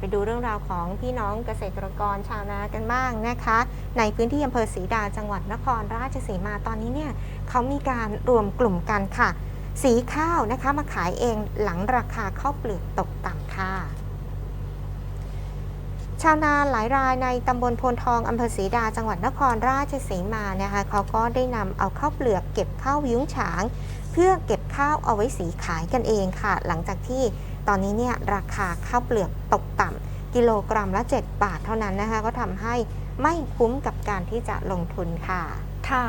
ไปดูเรื่องราวของพี่น้องเกษตรกรชาวนากันบ้างนะคะ ในพื้นที่อำเภอศรีดาจังหวัดนครราชสีมาตอนนี้เนี่ยเขามีการรวมกลุ่มกันค่ะ สีข้าวนะคะมาขายเองหลังราคาข้าวเปลือกตกต่ำค่ะชาวนาหลายรายในตำบลโพนทองอำเภอศรีดาจังหวัดนครราชสีมานะคะเขาก็ได้นำเอาข้าวเปลือกเก็บข้าวยุ้งฉางเพื่อเก็บข้าวเอาไว้สีขายกันเองค่ะ หลังจากที่ตอนนี้เนี่ยราคาข้าวเปลือกตกต่ำกิโลกรัมละ 7 บาทเท่านั้นนะคะ ก็ทำให้ไม่คุ้มกับการที่จะลงทุนค่ะค่ะ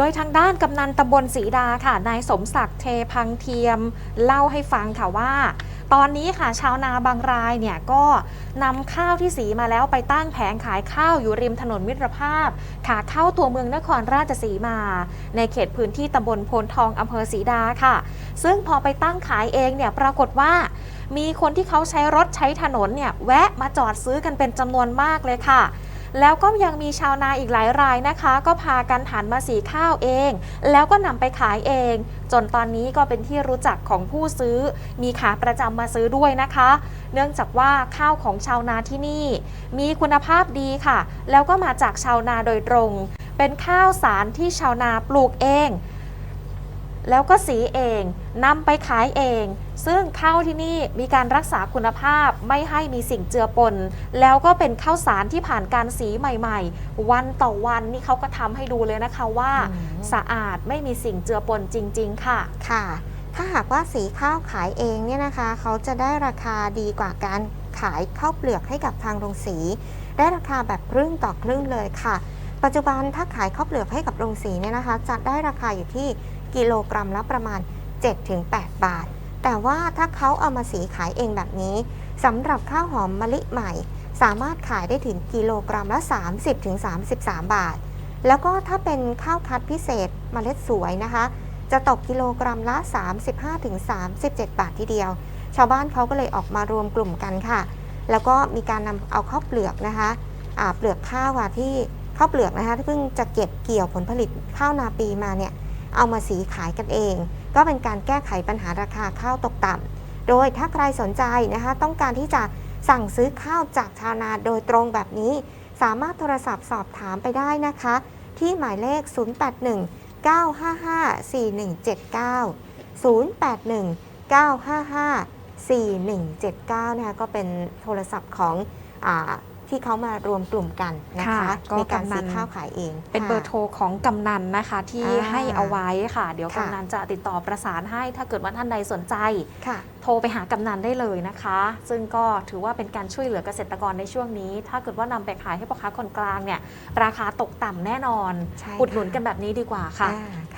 ดยทางด้านกำนันตำบลศรีดาค่ะ นายสมศักดิ์เทพังเทียม เล่าให้ฟังค่ะว่า ตอนนี้ค่ะชาวนาบางรายเนี่ยก็นำข้าวที่สีมาแล้วไปตั้งแผงขายข้าวอยู่ริมถนนมิตรภาพ ขาเข้าตัวเมืองนครราชสีมา ในเขตพื้นที่ตำบลโพนทองอำเภอศรีดาค่ะ ซึ่งพอไปตั้งขายเองเนี่ยปรากฏว่ามีคนที่เขาใช้รถใช้ถนนเนี่ยแวะมาจอดซื้อกันเป็นจำนวนมากเลยค่ะ แล้วก็ยังมีชาวนาอีกหลายรายนะคะ ก็พากันหันมาสีข้าวเอง แล้วก็นำไปขายเอง จนตอนนี้ก็เป็นที่รู้จักของผู้ซื้อ มีขาประจำมาซื้อด้วยนะคะ เนื่องจากว่าข้าวของชาวนาที่นี่ มีคุณภาพดีค่ะ แล้วก็มาจากชาวนาโดยตรง เป็นข้าวสารที่ชาวนาปลูกเอง แล้วก็สีเองนำไปขายเอง ซึ่งข้าวที่นี่มีการรักษาคุณภาพไม่ให้มีสิ่งเจือปน แล้วก็เป็นข้าวสารที่ผ่านการสีใหม่ๆ วันต่อวันนี่เขาก็ทำให้ดูเลยนะคะว่าอืมสะอาดไม่มีสิ่งเจือปนจริง ๆ ค่ะค่ะ ถ้าหากว่าสีข้าวขายเองเนี่ยนะคะ เขาจะได้ราคาดีกว่าการขายข้าวเปลือกให้กับทางโรงสี ได้ราคาแบบครึ่งต่อครึ่งเลยค่ะ ปัจจุบันถ้าขายข้าวเปลือกให้กับโรงสีเนี่ยนะคะ จะได้ราคาอยู่ที่ กิโลกรัมละประมาณ 7-8 บาท แต่ว่าถ้าเขาเอามาสีขายเองแบบนี้สำหรับข้าวหอมมะลิใหม่ สามารถขายได้ถึงกิโลกรัมละ 30-33 บาท แล้วก็ถ้าเป็นข้าวคัดพิเศษเมล็ดสวยนะคะ จะตกกิโลกรัมละ 35-37 บาททีเดียว ชาวบ้านเขาก็เลยออกมารวมกลุ่มกันค่ะ แล้วก็มีการนำเอาข้าวเปลือกนะคะอ่าเปลือกข้าวอะที่ข้าวเปลือกนะคะที่เพิ่งจะเก็บเกี่ยวผลผลิตข้าวนาปีมาเนี่ย เอามาสีขายกันเอง ก็เป็นการแก้ไขปัญหาราคาข้าวตกต่ำโดยถ้าใครสนใจนะคะต้องการที่จะสั่งซื้อข้าวจากชาวนาโดยตรงแบบนี้ สามารถโทรศัพท์สอบถามไปได้นะคะ ที่หมายเลข 081 955 4179 081 955 4179 นะคะก็เป็นโทรศัพท์ของอา ที่เขามารวมกลุ่มกันนะคะค่ะก็ในการกำนัซื้อนข้าวขายเอง เป็นค่ะเบอร์โทรของกำนันนะคะที่อ่าให้เอาไว้ค่ะ เดี๋ยวค่ะกำนันจะติดต่อประสานให้ถ้าเกิดว่าท่านใดสนใจค่ะโทรไปหากำนันได้เลยนะคะ ซึ่งก็ถือว่าเป็นการช่วยเหลือเกษตรกรในช่วงนี้ ถ้าเกิดว่านำไปขายให้พ่อค้าคนกลางเนี่ยราคาตกต่ำแน่นอนใช่อุดหนุนค่ะกันแบบนี้ดีกว่าค่ะอ่า